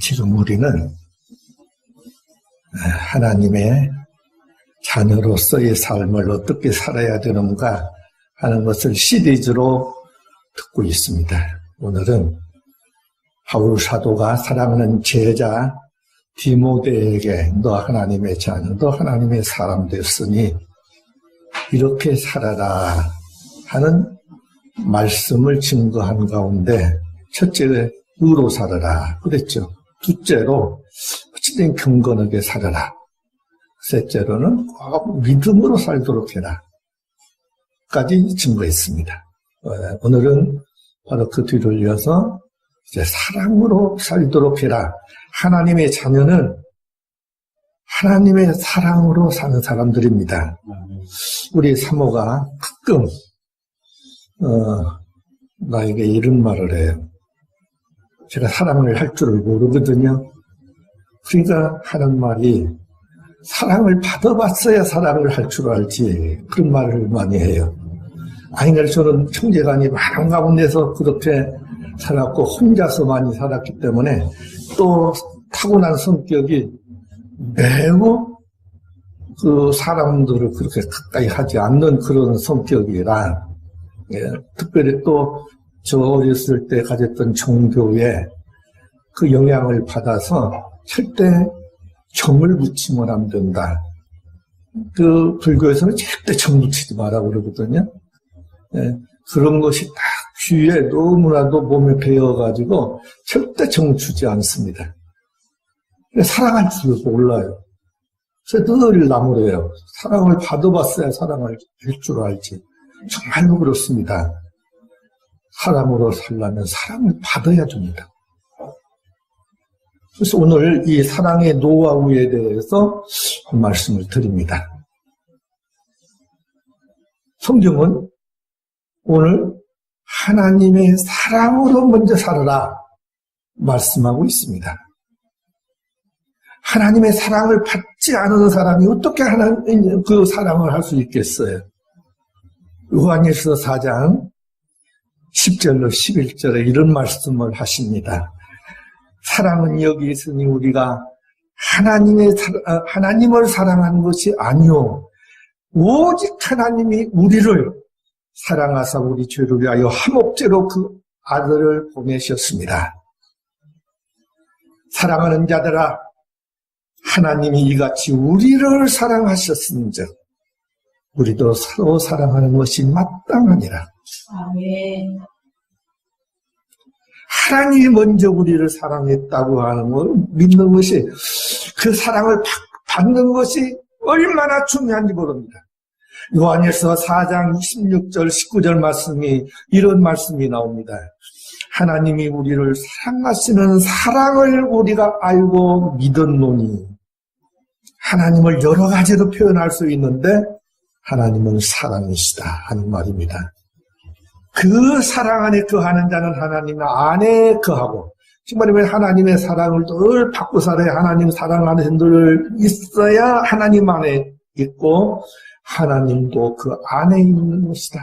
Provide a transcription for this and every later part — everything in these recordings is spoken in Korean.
지금 우리는 하나님의 자녀로서의 삶을 어떻게 살아야 되는가 하는 것을 시리즈로 듣고 있습니다. 오늘은 바울 사도가 사랑하는 제자 디모데에게 너 하나님의 자녀, 너 하나님의 사람 됐으니 이렇게 살아라 하는 말씀을 증거한 가운데 첫째 의로 살아라 그랬죠. 둘째로 어쨌든 경건하게 살아라. 셋째로는 꼭 믿음으로 살도록 해라. 까지 증거했습니다. 어, 오늘은 바로 그 뒤를 이어서 이제 사랑으로 살도록 해라. 하나님의 자녀는 하나님의 사랑으로 사는 사람들입니다. 우리 사모가 가끔 어, 나에게 이런 말을 해요. 제가 사랑을 할 줄을 모르거든요. 그러니까 하는 말이 사랑을 받아봤어야 사랑을 할 줄 알지 그런 말을 많이 해요. 아니 저는 형제간이 많은 가운데서 그렇게 살았고 혼자서 많이 살았기 때문에 또 타고난 성격이 매우 그 사람들을 그렇게 가까이 하지 않는 그런 성격이라 예, 특별히 또 저 어렸을 때 가졌던 종교에 그 영향을 받아서 절대 정을 붙이면 안 된다. 그 불교에서는 절대 정 붙이지 마라 그러거든요. 예, 그런 것이 딱 귀에 너무나도 몸에 배어가지고 절대 정 주지 않습니다. 사랑할 줄 몰라요. 그래서 늘 나무래요. 사랑을 받아봤어야 사랑을 할 줄 알지. 정말로 그렇습니다. 사람으로 살려면 사랑을 받아야 됩니다. 그래서 오늘 이 사랑의 노하우에 대해서 말씀을 드립니다. 성경은 오늘 하나님의 사랑으로 먼저 살아라 말씀하고 있습니다. 하나님의 사랑을 받지 않은 사람이 어떻게 하나님 그 사랑을 할 수 있겠어요? 요한일서 4장 10절로 11절에 이런 말씀을 하십니다. 사랑은 여기 있으니 우리가 하나님의 아, 하나님을 사랑하는 것이 아니요 오직 하나님이 우리를 사랑하사 우리 죄를 위하여 한목제로 그 아들을 보내셨습니다. 사랑하는 자들아 하나님이 이같이 우리를 사랑하셨은즉 우리도 서로 사랑하는 것이 마땅하니라. 아멘. 하나님이 먼저 우리를 사랑했다고 하는 걸 믿는 것이 그 사랑을 받는 것이 얼마나 중요한지 모릅니다. 요한일서 4장 16절 19절 말씀이 이런 말씀이 나옵니다. 하나님이 우리를 사랑하시는 사랑을 우리가 알고 믿었노니 하나님을 여러 가지로 표현할 수 있는데 하나님은 사랑이시다 하는 말입니다. 그 사랑 안에 거하는 자는 하나님 안에 거하고 정말이면 하나님의 사랑을 늘 받고 살아야 하나님 사랑 안에 늘 있어야 하나님 안에 있고 하나님도 그 안에 있는 것이다.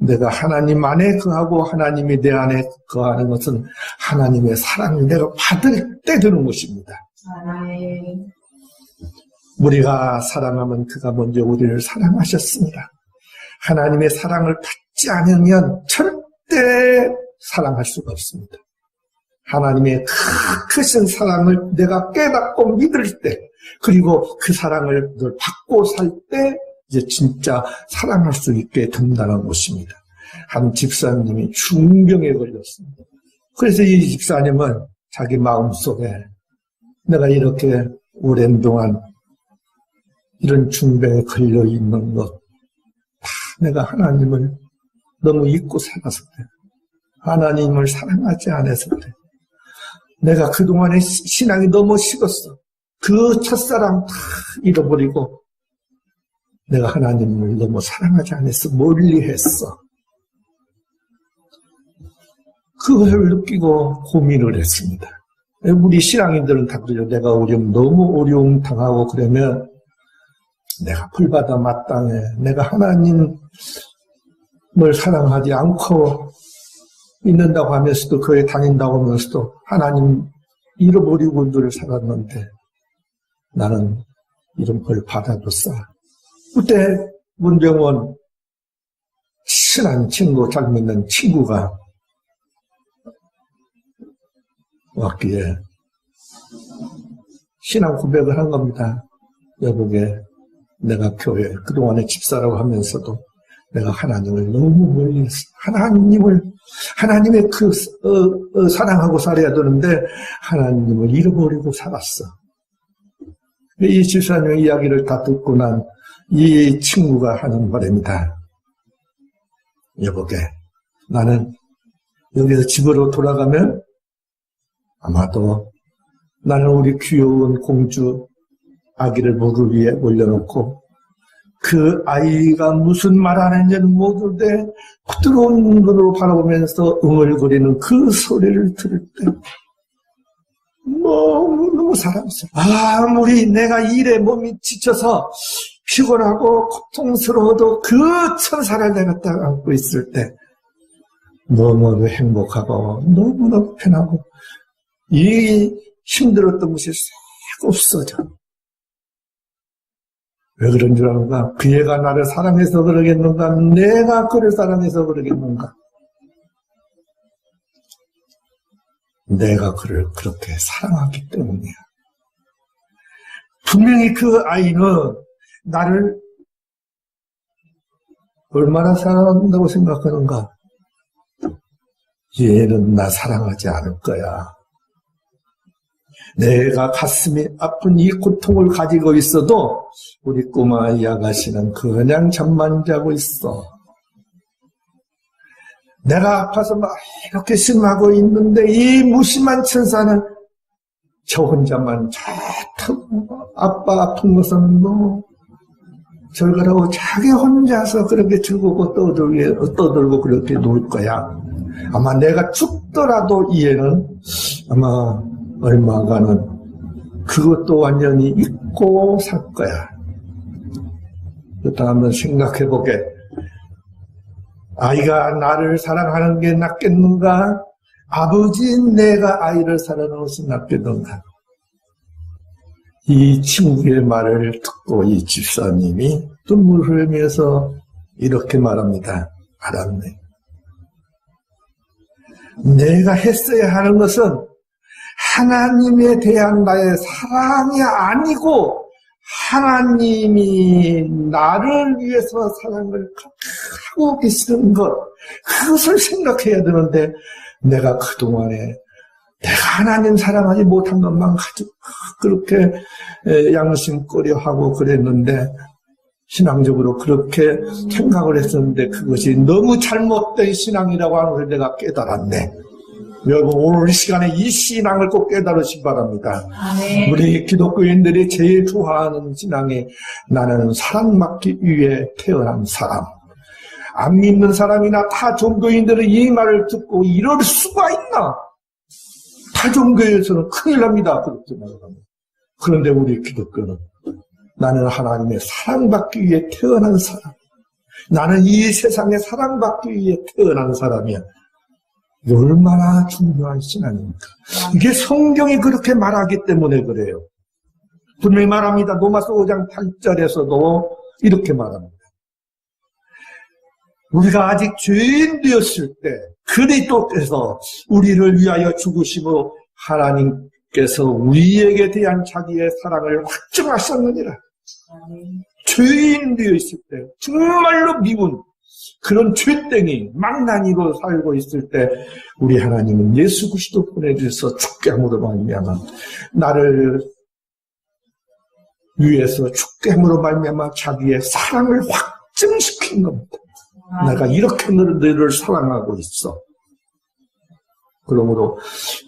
내가 하나님 안에 거하고 하나님이 내 안에 거하는 것은 하나님의 사랑을 내가 받을 때 되는 것입니다. 우리가 사랑하면 그가 먼저 우리를 사랑하셨습니다. 하나님의 사랑을 받지 않으면 절대 사랑할 수가 없습니다. 하나님의 크신 사랑을 내가 깨닫고 믿을 때, 그리고 그 사랑을 늘 받고 살 때, 이제 진짜 사랑할 수 있게 된다는 것입니다. 한 집사님이 중병에 걸렸습니다. 그래서 이 집사님은 자기 마음속에 내가 이렇게 오랜 동안 이런 중병에 걸려 있는 것, 다 내가 하나님을 너무 잊고 살았을 때, 하나님을 사랑하지 않았을 때, 내가 그동안의 신앙이 너무 식었어. 그 첫사랑 다 잃어버리고, 내가 하나님을 너무 사랑하지 않았어. 멀리 했어. 그걸 느끼고 고민을 했습니다. 우리 신앙인들은 다 그래요. 내가 어려움, 너무 어려움 당하고 그러면 내가 풀받아 마땅해. 내가 하나님 을 사랑하지 않고 믿는다고 하면서도 교회 다닌다고 하면서도 하나님 잃어버리고 늘 살았는데 나는 이런 벌 받아줬어. 그때 문병원 친한 친구, 잘 믿는 친구가 왔기에 신앙 고백을 한 겁니다. 여보게 내가 교회 그동안에 집사라고 하면서도 내가 하나님을 너무 멀리. 하나님을 하나님의 그 어, 어, 사랑하고 살아야 되는데 하나님을 잃어버리고 살았어. 이 집사님의 이야기를 다 듣고 난 이 친구가 하는 말입니다. 여보게 나는 여기서 집으로 돌아가면 아마도 나는 우리 귀여운 공주 아기를 무릎 위에 올려놓고 그 아이가 무슨 말 하는지는 모르되 부드러운 눈으로 바라보면서 응얼거리는 그 소리를 들을 때 너무너무 사랑스러워. 아무리 내가 일에 몸이 지쳐서 피곤하고 고통스러워도 그 천사를 내가 딱 안고 있을 때 너무너무 행복하고 너무너무 편하고 이 힘들었던 것이 싹 없어져. 왜 그런 줄 아는가? 그 애가 나를 사랑해서 그러겠는가? 내가 그를 사랑해서 그러겠는가? 내가 그를 그렇게 사랑하기 때문이야. 분명히 그 아이는 나를 얼마나 사랑한다고 생각하는가? 얘는 나 사랑하지 않을 거야. 내가 가슴이 아픈 이 고통을 가지고 있어도 우리 꼬마 이 아가씨는 그냥 잠만 자고 있어. 내가 아파서 막 이렇게 심하고 있는데 이 무심한 천사는 저 혼자만 좋다고 아빠 아픈 것은 뭐 절거라고 자기 혼자서 그렇게 즐겁고 떠들고, 떠들고 그렇게 놀 거야. 아마 내가 죽더라도 이 애는 아마 얼마간은 그것도 완전히 잊고 살 거야. 그렇다 한번 생각해 보게. 아이가 나를 사랑하는 게 낫겠는가? 아버지 내가 아이를 사랑하는 것이 낫겠는가? 이 친구의 말을 듣고 이 집사님이 눈물 흘리면서 이렇게 말합니다. 알았네. 내가 했어야 하는 것은 하나님에 대한 나의 사랑이 아니고 하나님이 나를 위해서 사랑을 하고 계시는 것 그것을 생각해야 되는데 내가 그동안에 내가 하나님 사랑하지 못한 것만 가지고 그렇게 양심거려 하고 그랬는데 신앙적으로 그렇게 생각을 했었는데 그것이 너무 잘못된 신앙이라고 하는 걸 내가 깨달았네. 여러분 오늘 이 시간에 이 신앙을 꼭 깨달으시 바랍니다. 아멘. 우리 기독교인들이 제일 좋아하는 신앙이 나는 사랑받기 위해 태어난 사람. 안 믿는 사람이나 타 종교인들은 이 말을 듣고 이럴 수가 있나? 타 종교에서는 큰일 납니다. 그렇게 말하면. 그런데 우리 기독교는 나는 하나님의 사랑받기 위해 태어난 사람. 나는 이 세상에 사랑받기 위해 태어난 사람이야. 이게 얼마나 중요한 신앙입니까? 이게 성경이 그렇게 말하기 때문에 그래요. 분명히 말합니다. 노마스 5장 8절에서도 이렇게 말합니다. 우리가 아직 죄인 되었을 때 그리스도께서 우리를 위하여 죽으시고 하나님께서 우리에게 대한 자기의 사랑을 확증하셨느니라. 죄인 되어 있을 때 정말로 미운 그런 죄땡이 망나니로 살고 있을 때 우리 하나님은 예수 그리스도 보내주셔서 죽게 함으로 말미암아 나를 위해서 죽게 함으로 말미암아 자기의 사랑을 확증시킨 겁니다. 내가 이렇게 너를 사랑하고 있어. 그러므로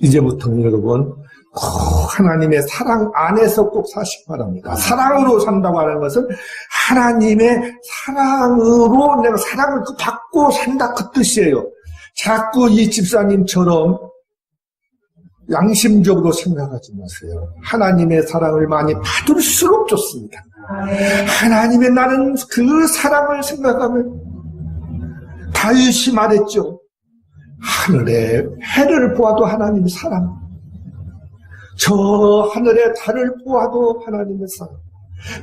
이제부터는 여러분 꼭 하나님의 사랑 안에서 꼭 사시기 바랍니다. 사랑으로 산다고 하는 것은 하나님의 사랑으로 내가 사랑을 받고 산다 그 뜻이에요. 자꾸 이 집사님처럼 양심적으로 생각하지 마세요. 하나님의 사랑을 많이 받을수록 좋습니다. 하나님의 나는 그 사랑을 생각하면 다윗이 말했죠. 하늘의 해를 보아도 하나님의 사랑. 저 하늘의 달을 보아도 하나님의 사랑.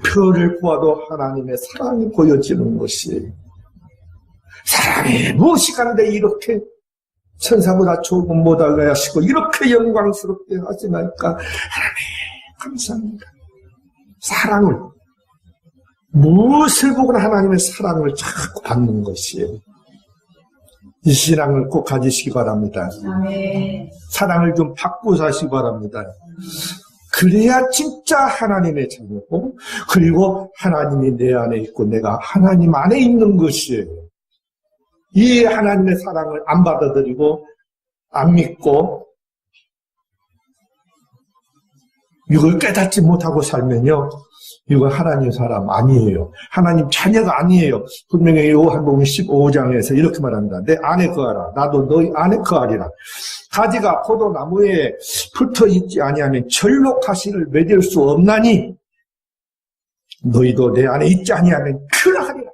별을 보아도 하나님의 사랑이 보여지는 것이 사랑이 무엇이 간데 이렇게 천사보다 조금 못하게 하시고 이렇게 영광스럽게 하시니까 하나님 감사합니다. 사랑을 무엇을 보거나 하나님의 사랑을 자꾸 받는 것이에요. 이 신앙을 꼭 가지시기 바랍니다. 사랑을 좀 받고 사시기 바랍니다. 그래야 진짜 하나님의 자녀고, 그리고 하나님이 내 안에 있고 내가 하나님 안에 있는 것이에요. 이 하나님의 사랑을 안 받아들이고, 안 믿고, 이걸 깨닫지 못하고 살면요, 이거 하나님 사람 아니에요. 하나님 자녀가 아니에요. 분명히 요한복음 15장에서 이렇게 말합니다. 내 안에 거하라. 나도 너희 안에 거하리라. 가지가 포도나무에 붙어 있지 아니하면 절로 가시를 맺을 수 없나니 너희도 내 안에 있지 아니하면 그러하리라.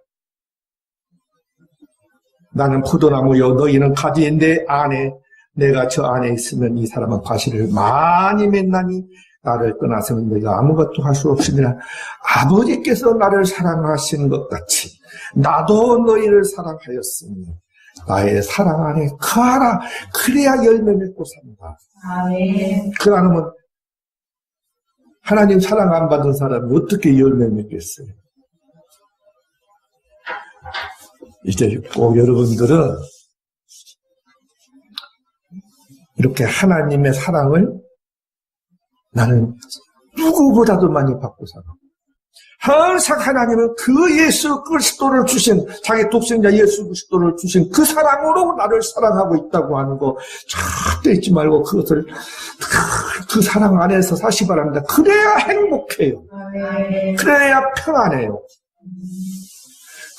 나는 포도나무요 너희는 가지인데 안에 내가 저 안에 있으면 이 사람은 과실을 많이 맺나니 나를 떠나서는 내가 아무것도 할 수 없으니라 아버지께서 나를 사랑하시는 것 같이 나도 너희를 사랑하였으니 나의 사랑 안에 거하라 그래야 열매 맺고 산다 아멘. 그러면 하나님 사랑 안 받은 사람이 어떻게 열매 맺겠어요? 이제 꼭 여러분들은 이렇게 하나님의 사랑을 나는 누구보다도 많이 받고 살아. 항상 하나님은 그 예수 그리스도를 주신 자기 독생자 예수 그리스도를 주신 그 사랑으로 나를 사랑하고 있다고 하는 거 절대 잊지 말고 그것을 그, 그 사랑 안에서 사시 바랍니다. 그래야 행복해요. 그래야 평안해요.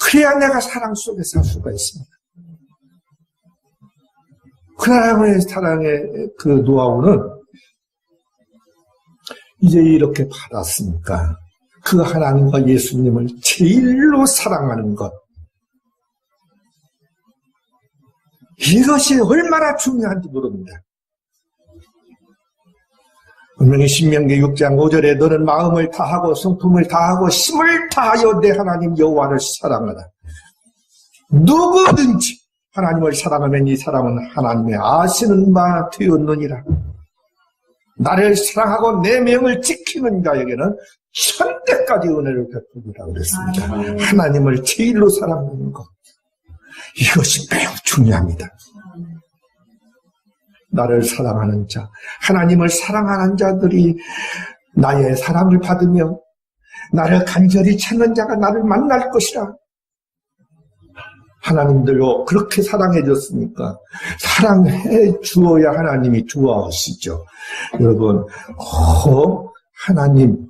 그래야 내가 사랑 속에 살 수가 있습니다. 그 하나님의 사랑의 그 노하우는 이제 이렇게 받았으니까 그 하나님과 예수님을 제일로 사랑하는 것. 이것이 얼마나 중요한지 모릅니다. 분명히 신명기 6장 5절에 너는 마음을 다하고 성품을 다하고 힘을 다하여 내 하나님 여호와를 사랑하라. 누구든지 하나님을 사랑하면 이 사람은 하나님의 아시는 바 되었느니라. 나를 사랑하고 내 명을 지키는 자에게는 천대까지 은혜를 베푸리라 그랬습니다. 하나님을 제일로 사랑하는 것. 이것이 매우 중요합니다. 나를 사랑하는 자, 하나님을 사랑하는 자들이 나의 사랑을 받으며 나를 간절히 찾는 자가 나를 만날 것이라. 하나님들로 그렇게 사랑해 줬으니까 사랑해 주어야 하나님이 좋아하시죠. 여러분, 어, 하나님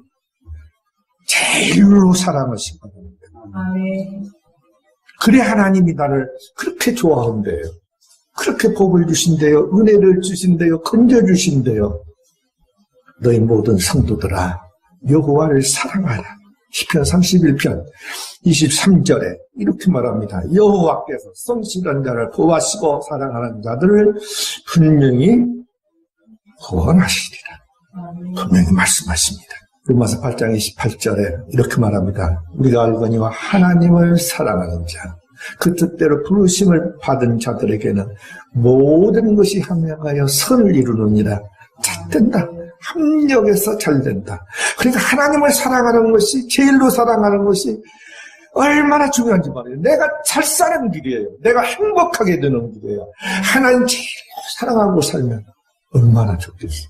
제일로 사랑하신 겁니다. 아멘. 그래 하나님이 나를 그렇게 좋아한대요. 그렇게 복을 주신대요. 은혜를 주신대요. 건져 주신대요. 너희 모든 성도들아 여호와를 사랑하라. 시편 31편 23절에 이렇게 말합니다. 여호와께서 성실한 자를 보호하시고 사랑하는 자들을 분명히 구원하시리라. 분명히 말씀하십니다. 로마서 8장 28절에 이렇게 말합니다. 우리가 알거니와 하나님을 사랑하는 자, 그 뜻대로 부르심을 받은 자들에게는 모든 것이 합력하여 선을 이루느니라. 잘 된다. 합력해서 잘 된다. 그러니까 하나님을 사랑하는 것이 제일로 사랑하는 것이 얼마나 중요한지 말이에요. 내가 잘 사는 길이에요. 내가 행복하게 되는 길이에요. 하나님 제일로 사랑하고 살면 얼마나 좋겠어요.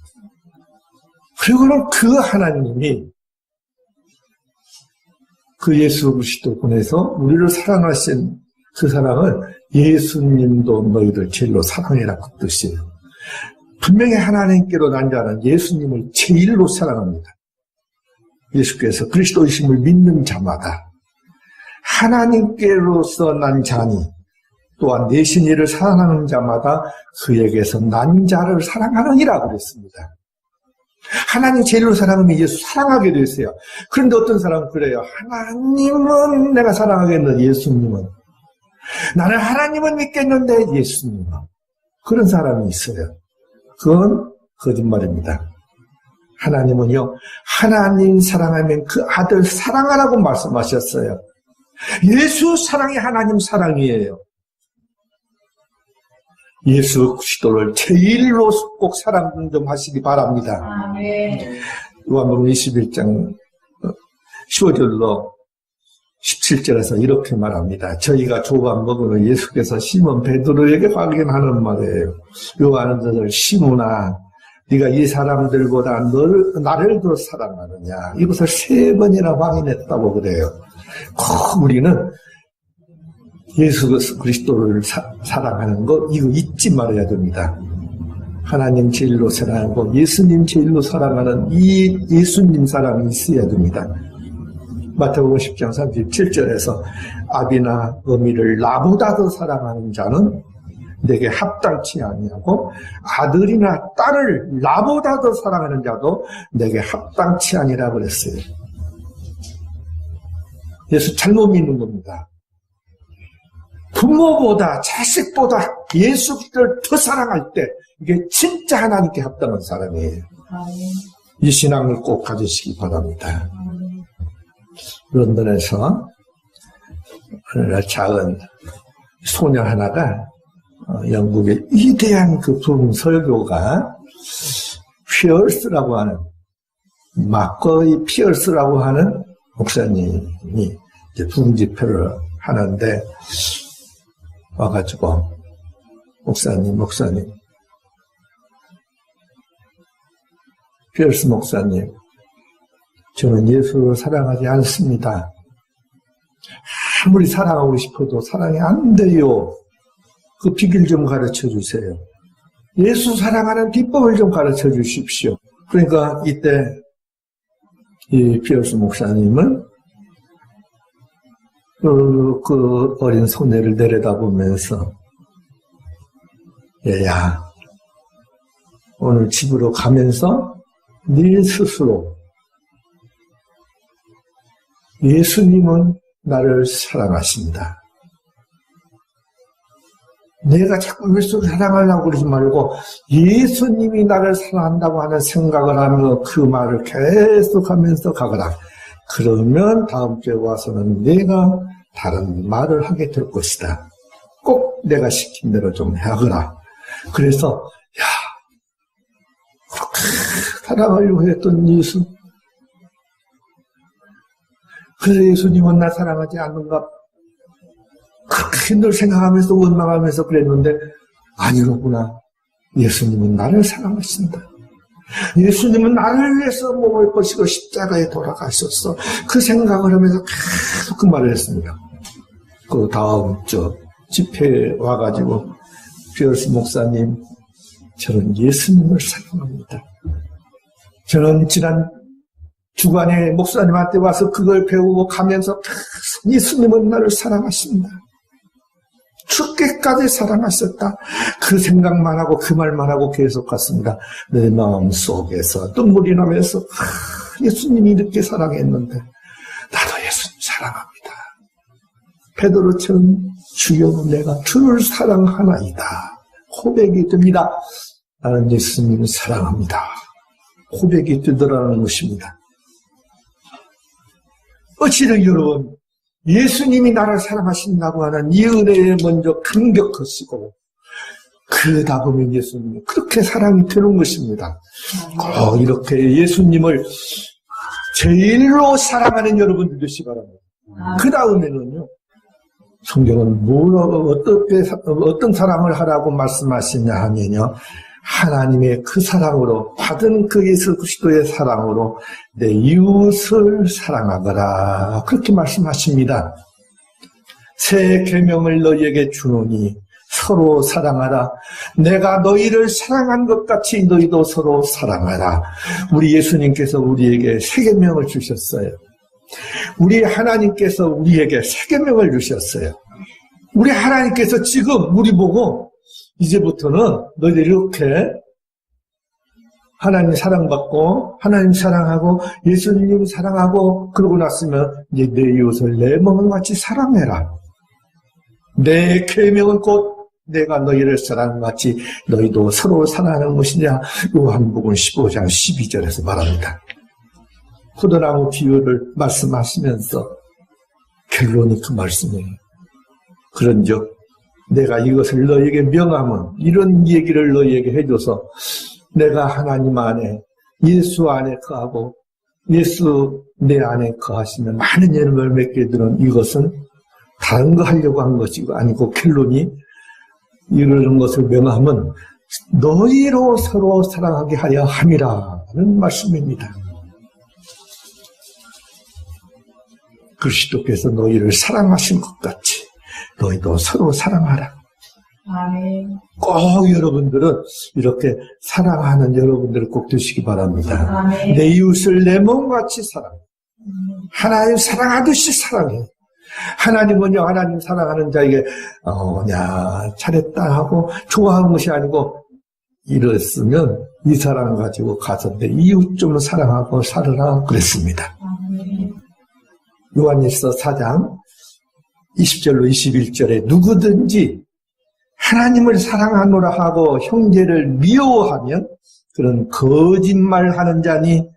그리고는 그 하나님이 그 예수 그리스도 보내서 우리를 사랑하신 그 사랑은 예수님도 너희를 제일로 사랑해라 그 뜻이에요. 분명히 하나님께로 난 자는 예수님을 제일로 사랑합니다. 예수께서 그리스도이심을 믿는 자마다 하나님께로서 난 자니 또한 내신 이를 사랑하는 자마다 그에게서 난 자를 사랑하느니라 그랬습니다. 하나님 제일로 사랑하면 예수 사랑하게 됐어요. 그런데 어떤 사람은 그래요. 하나님은 내가 사랑하겠는데 예수님은 나는 하나님은 믿겠는데 예수님은 그런 사람이 있어요. 그건 거짓말입니다. 하나님은요, 하나님 사랑하면 그 아들 사랑하라고 말씀하셨어요. 예수 사랑이 하나님 사랑이에요. 예수 그리스도를 제일로 꼭 사랑 좀 하시기 바랍니다. 아멘. 요한복음 21장 15절로 17절에서 이렇게 말합니다. 저희가 조각 먹으면 예수께서 시몬 베드로에게 확인하는 말이에요. 요한은 시몬아 네가 이 사람들보다 너를, 나를 더 사랑하느냐 이것을 세 번이나 확인했다고 그래요. 꼭 우리는 예수 그리스도를 사, 사랑하는 거 이거 잊지 말아야 됩니다. 하나님 제일로 사랑하고 예수님 제일로 사랑하는 이 예수님 사랑이 있어야 됩니다. 마태복음 10장 37절에서 아비나 어미를 나보다 더 사랑하는 자는 내게 합당치 아니하고 아들이나 딸을 나보다 더 사랑하는 자도 내게 합당치 아니라 그랬어요. 예수 잘못 믿는 겁니다. 부모보다 자식보다 예수를 더 사랑할 때 이게 진짜 하나님께 합당한 사람이에요. 이 신앙을 꼭 가지시기 바랍니다. 런던에서 어느 날 작은 소녀 하나가 어, 영국의 위대한 그 부흥 설교가 피어스라고 하는 막거의 피어스라고 하는 목사님이 이제 부흥 집회를 하는데 와가지고 목사님 목사님. 피어스 목사님 저는 예수를 사랑하지 않습니다. 아무리 사랑하고 싶어도 사랑이 안 돼요. 그 비길 좀 가르쳐 주세요. 예수 사랑하는 비법을 좀 가르쳐 주십시오. 그러니까 이때 이 피어스 목사님은 그, 그 어린 소녀를 내려다보면서 얘야 오늘 집으로 가면서 네 스스로 예수님은 나를 사랑하십니다. 내가 자꾸 예수를 사랑하려고 그러지 말고 예수님이 나를 사랑한다고 하는 생각을 하며 그 말을 계속 하면서 가거라. 그러면 다음 주에 와서는 내가 다른 말을 하게 될 것이다. 꼭 내가 시킨 대로 좀 하거라. 그래서 야 그렇게 사랑하려고 했던 예수 그래서 예수님은 나 사랑하지 않는가 늘 생각하면서 원망하면서 그랬는데 아니로구나. 예수님은 나를 사랑하신다. 예수님은 나를 위해서 몸을 버시고 십자가에 돌아가셨어. 그 생각을 하면서 계속 그 말을 했습니다. 그 다음 저 집회에 와가지고 피어스 목사님 저는 예수님을 사랑합니다. 저는 지난 주간에 목사님한테 와서 그걸 배우고 가면서 예수님은 나를 사랑하십니다. 죽게까지 사랑하셨다. 그 생각만 하고 그 말만 하고 계속 갔습니다. 내 마음 속에서 눈물이 나면서 아, 예수님이 이렇게 사랑했는데 나도 예수님 사랑합니다. 베드로처럼 주여 내가 주를 사랑하나이다. 고백이 됩니다. 나는 예수님을 사랑합니다. 고백이 되더라는 것입니다. 어찌든 여러분 예수님이 나를 사랑하신다고 하는 이 은혜에 먼저 감격하시고 그러다 보면 예수님이 그렇게 사랑이 되는 것입니다. 꼭 이렇게 예수님을 제일로 사랑하는 여러분들 되시 기 바랍니다. 그 다음에는요. 성경은 뭘 어떻게 어떤 사랑을 하라고 말씀하시냐 하면요. 하나님의 그 사랑으로 받은 그 예수 그리스도의 사랑으로 내 이웃을 사랑하거라 그렇게 말씀하십니다. 새 계명을 너희에게 주노니 서로 사랑하라. 내가 너희를 사랑한 것 같이 너희도 서로 사랑하라. 우리 예수님께서 우리에게 새 계명을 주셨어요. 우리 하나님께서 우리에게 새 계명을 주셨어요. 우리 하나님께서 지금 우리 보고 이제부터는 너희들 이렇게 하나님 사랑받고 하나님 사랑하고 예수님 사랑하고 그러고 났으면 이제 내 이웃을 내 몸을 같이 사랑해라. 내 계명은 곧 내가 너희를 사랑한 같이 너희도 서로 사랑하는 것이냐 요한복음 15장 12절에서 말합니다. 포도나무 비유를 말씀하시면서 결론이 그 말씀이에요. 그런즉 내가 이것을 너희에게 명하면 이런 얘기를 너희에게 해줘서 내가 하나님 안에 예수 안에 거하고 예수 내 안에 거하시면 많은 열매를 맺게 되는 이것은 다른 거 하려고 한 것이 아니고 결론이 이런 것을 명하면 너희로 서로 사랑하게 하려 함이라는 말씀입니다. 그리스도께서 너희를 사랑하신 것 같이 너희도 서로 사랑하라. 아멘. 꼭 여러분들은 이렇게 사랑하는 여러분들을 꼭 되시기 바랍니다. 아멘. 내 이웃을 내 몸같이 사랑. 하나님 사랑하듯이 사랑해. 하나님은요, 하나님 사랑하는 자에게, 어, 야, 잘했다 하고 좋아하는 것이 아니고, 이랬으면 이 사랑 가지고 가서 내 이웃 좀 사랑하고 살으라 그랬습니다. 요한일서 4장 20절로 21절에 누구든지 하나님을 사랑하노라 하고 형제를 미워하면 그런 거짓말하는 자니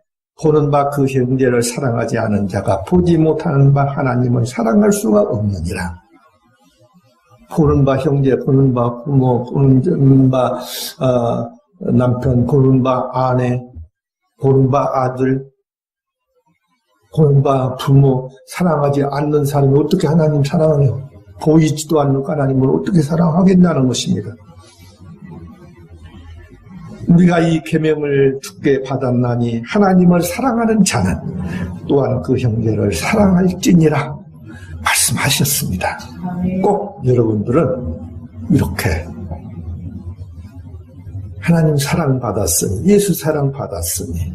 보는 바 그 형제를 사랑하지 않은 자가 보지 못하는 바 하나님을 사랑할 수가 없느니라. 보는 바 형제, 보는 바 부모, 보는 바 어, 남편, 보는 바 아내, 보는 바 아들, 바 부모 사랑하지 않는 사람이 어떻게 하나님 사랑해요? 보이지도 않는 하나님을 어떻게 사랑하겠냐는 것입니다. 우리가 이 계명을 주께 받았나니 하나님을 사랑하는 자는 또한 그 형제를 사랑할지니라 말씀하셨습니다. 꼭 여러분들은 이렇게 하나님 사랑 받았으니 예수 사랑 받았으니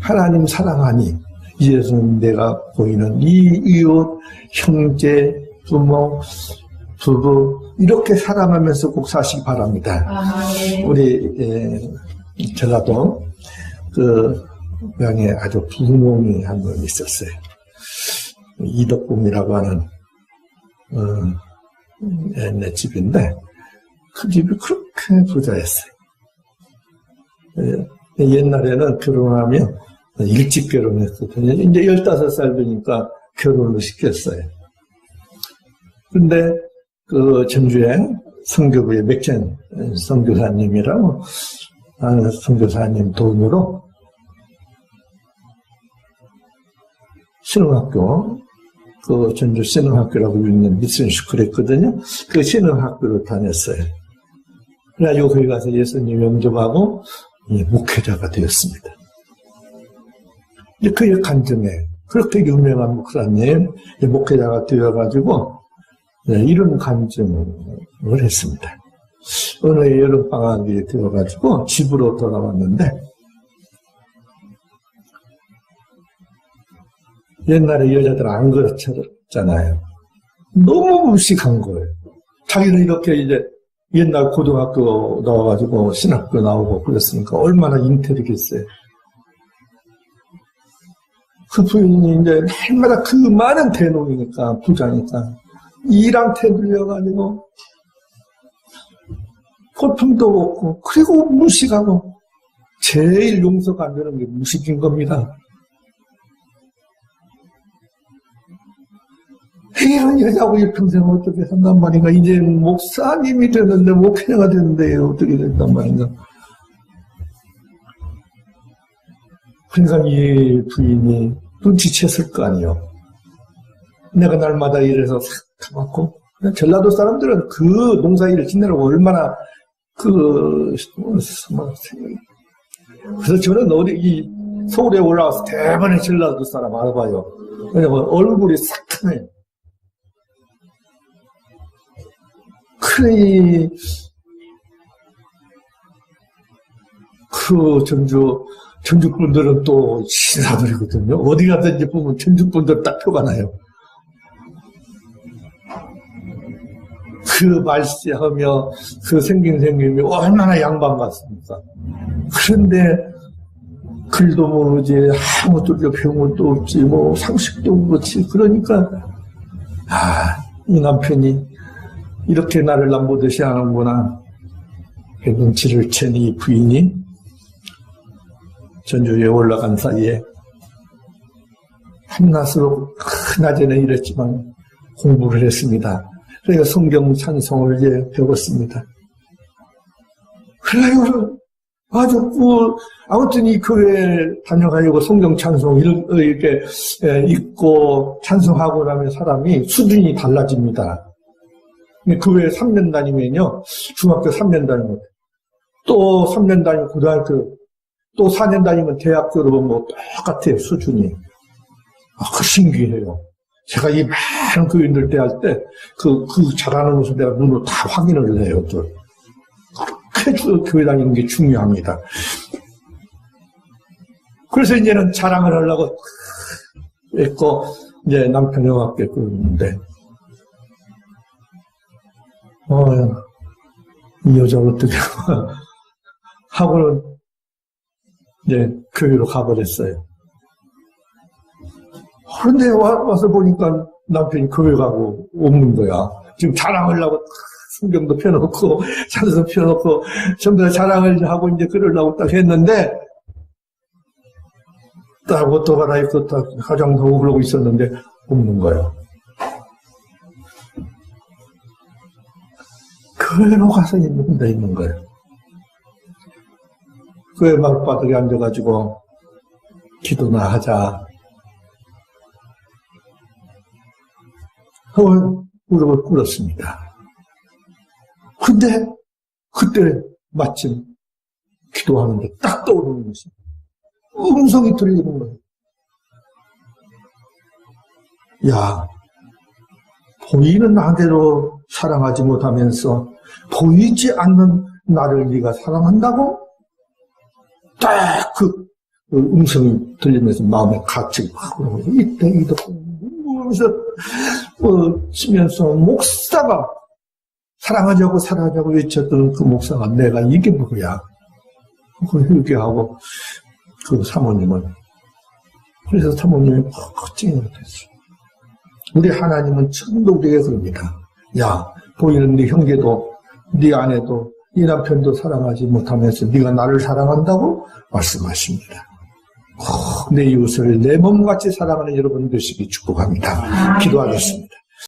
하나님 사랑하니 이제는 내가 보이는 이 이웃 형제 부모 부부 이렇게 살아가면서 꼭 사시기 바랍니다. 아멘. 우리 에, 전라도 그 고향에 아주 부모님이 한 분 있었어요. 이덕궁이라고 하는 어, 옛날 집인데 그 집이 그렇게 부자였어요. 예, 옛날에는 결혼하면 일찍 결혼했거든요. 이제 15살 되니까 결혼을 시켰어요. 근데 그 전주에 성교부의 맥젠 선교사님이라고 하는 선교사님 도움으로 신흥학교 그 전주 신흥학교라고 있는 미션스쿨 했거든요. 그 신흥학교를 다녔어요. 그래가지고 거기 가서 예수님 영접하고 이 목회자가 되었습니다. 그의 간증에 그렇게 유명한 목사님 이 목회자가 되어가지고 네, 이런 간증을 했습니다. 어느 여름방학이 되어가지고 집으로 돌아왔는데 옛날에 여자들 안 그렇잖아요. 너무 무식한 거예요. 자기는 이렇게 이제 옛날 고등학교 나와가지고 신학교 나오고 그랬으니까 얼마나 인텔이겠어요. 그 부인이 이제 날마다 그 많은 대농이니까 부자니까. 일한테 들려가지고 볼품도 없고 그리고 무식하고 제일 용서가 안 되는 게 무식인 겁니다. 이런 여자하고 일평생 어떻게 산단 말인가? 이제 목사님이 되는데 목회자가 되는데 어떻게 된단 말인가 그러니까 이 부인이 눈치챘을 거 아니요 내가 날마다 일해서 싹 타먹고 전라도 사람들은 그 농사일을 지내려고 얼마나 그 그래서 저는 어디 이 서울에 올라와서 대번에 전라도 사람 알아봐요. 왜냐면 얼굴이 싹하네. 그래 그 전주 전주 분들은 또 신사들이거든요. 어디 가든지 보면 전주 분들 딱 표가 나요. 그 말씨하며 그 생긴 생김이 얼마나 양반 같습니까? 그런데 글도 모르지 아무것도 배운 것도 없지 뭐 상식도 그렇지 그러니까 아 이 남편이 이렇게 나를 남보듯이 하는구나. 그 눈치를 챈 이 부인이 전주에 올라간 사이에 한낮으로 낮에는 이랬지만 공부를 했습니다. 그러니까 성경 찬송을 이제 배웠습니다. 그래요. 아주 뭐 아무튼 이 교회 다녀가지고 성경 찬송 일- 어, 이렇게 예, 읽고 찬송하고 나면 사람이 수준이 달라집니다. 교회 3년 다니면요 중학교 3년 다니면 또 3년 다니면 고등학교 또 4년 다니면 대학교로 뭐 똑같아요 수준이. 아, 그 신기해요. 제가 이 많은 교인들 때할때 그 그 잘하는 모습 내가 눈으로 다 확인을 해요. 또. 그렇게 주- 교회 다니는 게 중요합니다. 그래서 이제는 자랑을 하려고 했고, 이제 남편이 와갖고 그러는데, 어, 이 여자 어떻게, 하고는 이제 교회로 가버렸어요. 그런데 와, 와서 보니까 남편이 교회 가고 없는 거야. 지금 자랑하려고 성경도 펴놓고, 찬송 펴놓고, 전부 다 자랑을 하고 이제 그러려고 딱 했는데, 딱 옷도 갈아입고 딱 화장도 하고 그러고 있었는데, 없는 거예요. 교회로 가서 있는 데 있는 거예요. 교회 말바닥에 앉아가지고, 기도나 하자. 어, 무릎을 꿇었습니다. 근데 그때 마침 기도하는데 딱 떠오르는 것이 음성이 들리는 거예요. 야, 보이는 나대로 사랑하지 못하면서 보이지 않는 나를 네가 사랑한다고? 딱 그 음성이 들리면서 마음에 같이 막 그러고 이때 이때 울면서 어, 치면서 목사가 사랑하자고 사랑하자고 외쳤던 그 목사가 내가 이게 뭐야? 그 회개하고 그 사모님은 그래서 사모님이 걱정이 됐어. 우리 하나님은 처음도 우리에게 그럽니다. 야 보이는 네 형제도 네 아내도 네 남편도 사랑하지 못하면서 네가 나를 사랑한다고 말씀하십니다. 어, 내 이웃을 내 몸같이 사랑하는 여러분 되시기 축복합니다. 기도하겠습니다.